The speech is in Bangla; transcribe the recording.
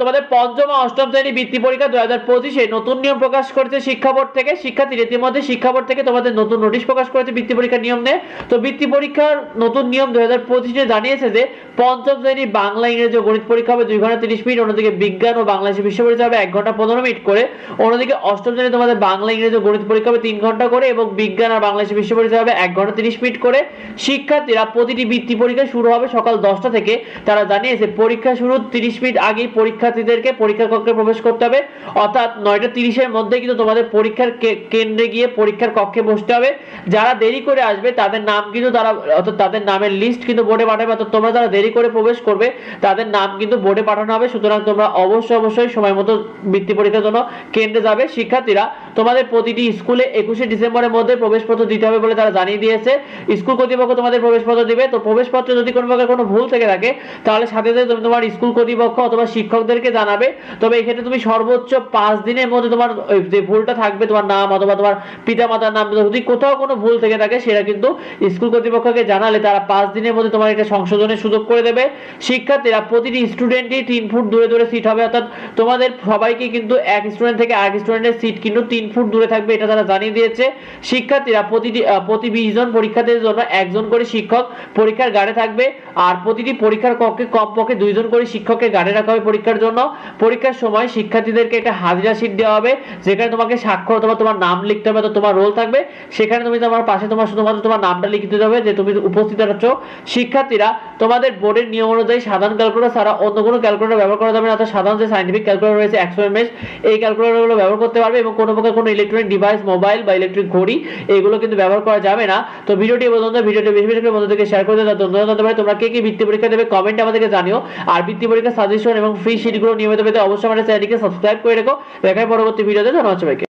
তোমাদের পঞ্চম অষ্টম শ্রেণি বৃত্তি পরীক্ষা দু হাজার পঁচিশে নতুন নিয়ম প্রকাশ করেছে শিক্ষা বোর্ড থেকে। শিক্ষার্থীর ইতিমধ্যে শিক্ষা বোর্ড থেকে তোমাদের নতুন নোটিশ প্রকাশ করেছে বৃত্তি পরীক্ষার নিয়ম নিয়ে। তো বৃত্তি পরীক্ষার নতুন নিয়ম দু হাজার পঁচিশে জানিয়েছে যে, পঞ্চম শ্রেণি বাংলা, ইংরেজি ও গণিত পরীক্ষা হবে দুই ঘণ্টা তিরিশ মিনিট, অন্যদিকে বিজ্ঞান ও বাংলাদেশে বিশ্ব পরীক্ষা হবে এক ঘণ্টা পনেরো মিনিট করে। অন্যদিকে অষ্টম শ্রেণি তোমাদের বাংলা, ইংরেজি ও গণিত পরীক্ষা হবে তিন ঘণ্টা করে এবং বিজ্ঞান আর বাংলাদেশে বিশ্ব পরীক্ষা হবে এক ঘণ্টা তিরিশ মিনিট করে। শিক্ষার্থীরা প্রতিটি বৃত্তি পরীক্ষা শুরু হবে সকাল দশটা থেকে। তারা জানিয়েছে, পরীক্ষা শুরু তিরিশ মিনিট আগেই পরীক্ষার্থীদেরকে পরীক্ষার কক্ষে প্রবেশ করতে হবে। অর্থাৎ নয়টা তিরিশের মধ্যে কিন্তু তোমাদের পরীক্ষার কেন্দ্রে গিয়ে পরীক্ষার কক্ষে বসতে হবে। যারা দেরি করে আসবে, তাদের নাম কিন্তু তারা অর্থাৎ তাদের নামের লিস্ট কিন্তু বোর্ডে পাঠাবে। অর্থাৎ তোমরা যারা দেরি করে প্রবেশ করবে, তাদের নাম কিন্তু বোর্ডে পাঠানো হবে। সুতরাং তোমরা অবশ্যই অবশ্যই সময় মতো বৃত্তি পরীক্ষার জন্য কেন্দ্রে যাবে। শিক্ষার্থীরা তোমাদের প্রতিটি স্কুলে একুশে ডিসেম্বরের মধ্যে প্রবেশপত্র দিতে হবে বলে তারা জানিয়ে দিয়েছে। স্কুল কর্তৃপক্ষ তোমাদের প্রবেশপত্র দিবে। তো প্রবেশপত্রে যদি কোনো প্রকার কোনো ভুল থেকে থাকে, তাহলে সাথে সাথে তুমি তোমার স্কুল কর্তৃপক্ষ অথবা শিক্ষকদেরকে জানাবে। তবে এক্ষেত্রে তুমি সর্বোচ্চ পাঁচ দিনের মধ্যে তোমার যে ভুলটা থাকবে, তোমার নাম অথবা তোমার পিতা মাতার নাম, যদি কোথাও কোনো ভুল থেকে থাকে, সেটা কিন্তু স্কুল কর্তৃপক্ষকে জানালে তারা পাঁচ দিনের মধ্যে তোমার এটা সংশোধনের সুযোগ করে দেবে। শিক্ষার্থীরা প্রতিটি স্টুডেন্টই তিন ফুট দূরে দূরে সিট হবে, অর্থাৎ তোমাদের সবাইকে কিন্তু এক স্টুডেন্ট থেকে আরেক স্টুডেন্টের সিট কিন্তু তিন ফুট দূরে থাকবে, এটা তারা জানিয়ে দিয়েছে। শিক্ষার্থীরা প্রতিটি প্রতি বিশ জন পরীক্ষার্থীদের জন্য একজন করে শিক্ষক পরীক্ষার গাড়ে থাকবে, আর প্রতিটি পরীক্ষার কক্ষে কমপক্ষে দুইজন করে শিক্ষককে গাড়ে রাখা হবে পরীক্ষার জন্য। পরীক্ষার সময় শিক্ষার্থীদেরকে একটা হাজিরা শীট দেওয়া হবে, যেখানে তোমাকে স্বাক্ষর অথবা তোমার নাম লিখতে হবে তো তোমার রোল থাকবে। সেখানে তুমি তোমার পাশে তোমার শুধুমাত্র তোমার নামটা লিখে দিতে হবে, যে তুমি উপস্থিত আছো। শিক্ষার্থীরা তোমাদের বোর্ডের নিয়ম অনুযায়ী সাধারণ ক্যালকুলেটর ছাড়া অন্য কোনো ক্যালকুলেটর ব্যবহার করা যাবে না, অর্থাৎ সাধারণ যে সাইন্টিফিক ক্যালকুলেটর রয়েছে, একশো এমএস এই ক্যালকুলেটরগুলো ব্যবহার করতে পারবে এবং কোনো প্রকার কোনো ইলেকট্রনিক ডিভাইস মোবাইল বা ইলেকট্রিক ঘড়ি, এগুলো কিন্তু ব্যবহার করা যাবে না। তো ভিডিওটি পর্যন্ত, ভিডিওটি বেশি বেশি করে বন্ধুদেরকে শেয়ার করে দেওয়ার ধন্যবাদ। তোমরা কে কি বৃত্তি পরীক্ষা দেবে কমেন্ট আমাদেরকে জানিও। আর বৃত্তি পরীক্ষা সাজেশন এবং ফ্রি শিটগুলো নিয়মিত পেতে অবশ্যই আমাদের চ্যানেলটিকে সাবস্ক্রাইব করে রেখো। দেখায় পরবর্তী ভিডিওতে ধন্যবাদ সবাইকে।